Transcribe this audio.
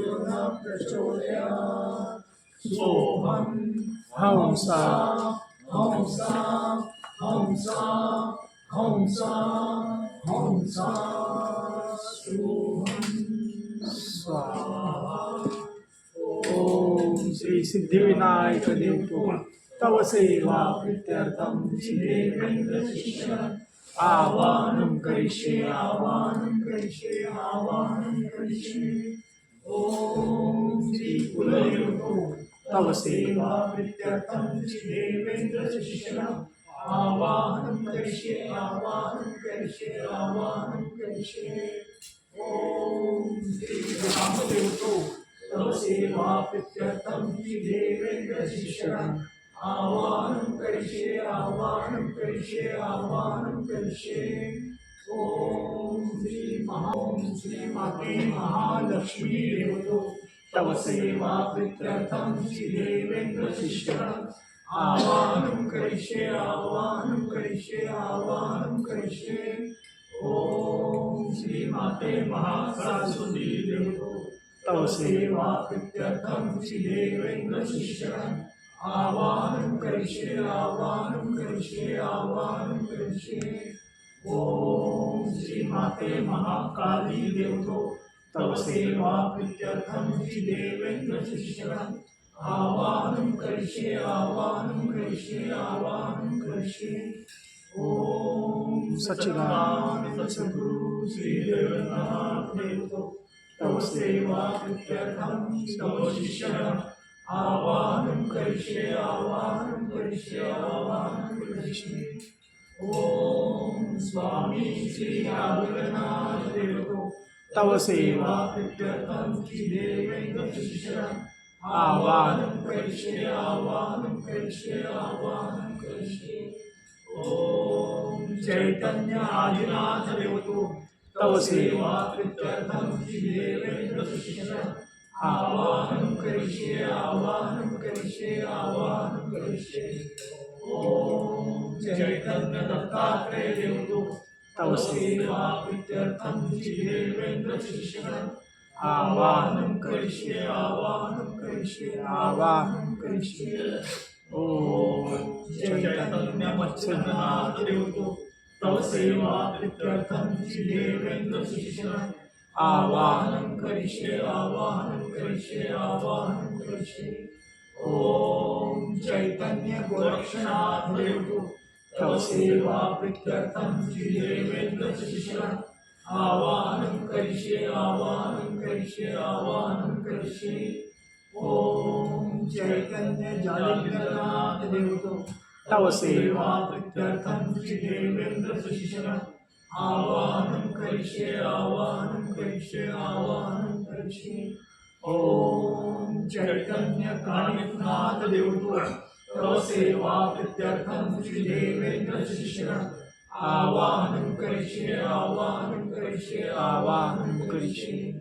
न प्रचोदयात् सोऽहं हंसा हंसा हंसा हंसा हंसा सोऽहं स्वाहा ओम श्री सिद्धिविनायक देवतो तव सेवा प्रीत्यर्थम श्रीदेवेंद्र शिष्य आवाहनं करिष्ये आवाहनं करिष्ये आवाहनं करिष्ये श्री तव सेवा प्रीत्यर्थम श्रीदेवेंद्र शिष्य आवाहनं करिष्ये आवाहनं करिष्ये आवाहनं करिष्ये। ओम श्री रामदेवतो तव सेवा प्रीत्यर्थम श्री देवेंद्र शिष्य आवाहनं करिष्ये आवाहनं करिष्ये आवाहनं करिष्ये। ओम श्री महा ओम श्री माते महालक्ष्मी तव सेवा प्रीत्यर्थम श्री देवेंद्र शिष्य आवाहनं करिष्ये आवाहनं करिष्ये आवाहनं करिष्ये। ओम श्री महासरस्वती देवतो तव सेवा प्रीत्यर्थम श्री देवेंद्र शिष्य आवाहनं करिष्ये आवाहनं करिष्ये आवाहनं करिष्ये। ओम श्री माते महाकाली देवतो, तव सेवा प्रीत्यर्थम श्री देवेंद्र शिष्य। आवाहनं करिष्ये आवाहनं करिष्ये आवाहनं करिष्ये। ओम सच्चिदानंद सद्गुरु श्री देवनाथ देवतो, तव सेवा प्रीत्यर्थम तव शिष्य। आवाहनं करिष्ये आवाहनं करिष्ये आवाहनं करिष्ये। स्वामी श्री तव सेवा देवेंद्र करिष्ये आवाहनं करिष्ये आवाहनं करिष्ये। ओम चैतन्य आदिनाथ देवतो तव सेवा देवेंद्र करिष्ये ओम चैतन्य दत्तात्रेय तव सेवा प्रीत्यर्थम श्री शिष्य आवाहनं करिष्ये आवाहनं करिष्ये आवाहनं करिष्ये। ओम चैतन्य मत्स्यनाथ देवतो तव सेवा प्रीत्यर्थम श्री देवेंद्र शिष्य आवाहनं करिष्ये आवाहनं करिष्ये आवाहनं करिष्ये। ओम चैतन्य गोरक्षनाथ देवतो तव सेवा प्रीत्यर्थम श्री देवेंद्र शिष्य आवाहनं करिष्ये आवाहनं करिष्ये आवाहनं करिष्ये ओम चैतन्य जालिंद्रनाथ देवतो तव सेवा प्रीत्यर्थम श्री देवेंद्र शिष्य आवाहनं करिष्ये आवाहनं करिष्ये आवाहनं करिष्ये ओम चैतन्य कानिनाथ देवतो आवाहन श्री आवाहन शिष्य आवाहनं करिष्ये आवाहनं करिष्ये आवाहनं करिष्ये।